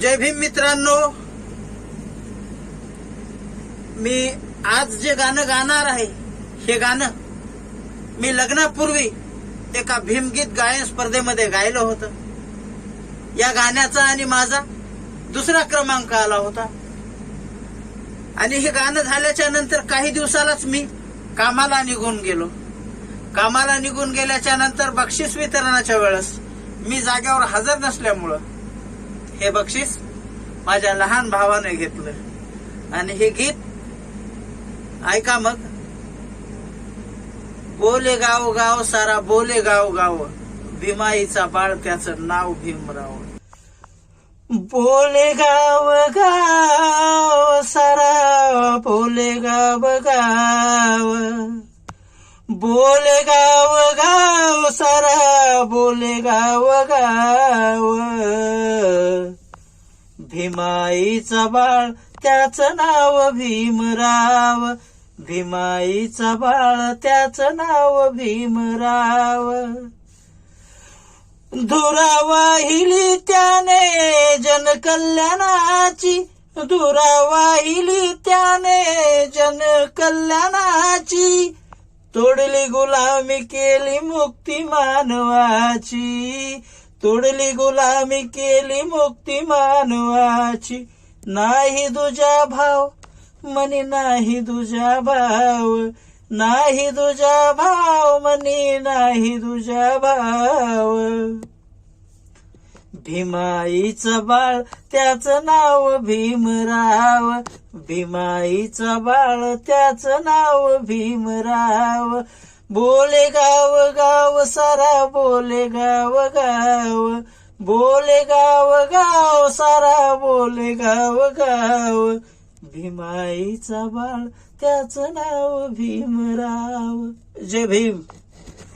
जय भीम मित्रांनो. मी आज जे गाणं गाणार आहे हे गाणं मी लग्नापूर्वी एका भीमगीत गायन स्पर्धेमध्ये गायलं होतं. या गाण्याचा आणि माझा दुसरा क्रमांक आला होता. आणि हे गाणं झाल्याच्यानंतर काही दिवसालाच मी कामाला निघून गेलो. कामाला निघून गेल्याच्यानंतर बक्षीस वितरणाच्या वेळेस मी जागेवर हजर नसल्यामुळं हे बक्षीस माझ्या लहान भावाने घेतलं. आणि हे गीत ऐका मग. बोले गाव गाव सारा बोले गाव गाव. भीमाईचा बाळ त्याचं नाव भीमराव. बोले गाव गाव सारा बोले गाव गाव. बोले गाव गाव सारा बोले गाव गाव भीमाईचा बाळ त्याचं नाव भीमराव. भीमाईचा बाळ त्याचं नाव भीमराव. धुरावाहिली त्याने जनकल्याणाची. धुरा वाहिली त्याने जनकल्याणाची. तोडली गुलामी केली मुक्ती मानवाची. तोडली गुलामी केली मुक्ती मानवाची. नाही तुझा भाव मनी नाही तुझा भाव. नाही तुझा भाव मनी नाही तुझा भाव. भीमाईचं बाळ त्याचं नाव भीमराव. भीमाईचं बाळ त्याचं नाव भीमराव. बोले गाव गाव सारा बोले गाव गाव. बोले गाव गाव सारा बोले गाव गाव. भीमाईचा बाळ त्याचं नाव भीमराव. जय भीम.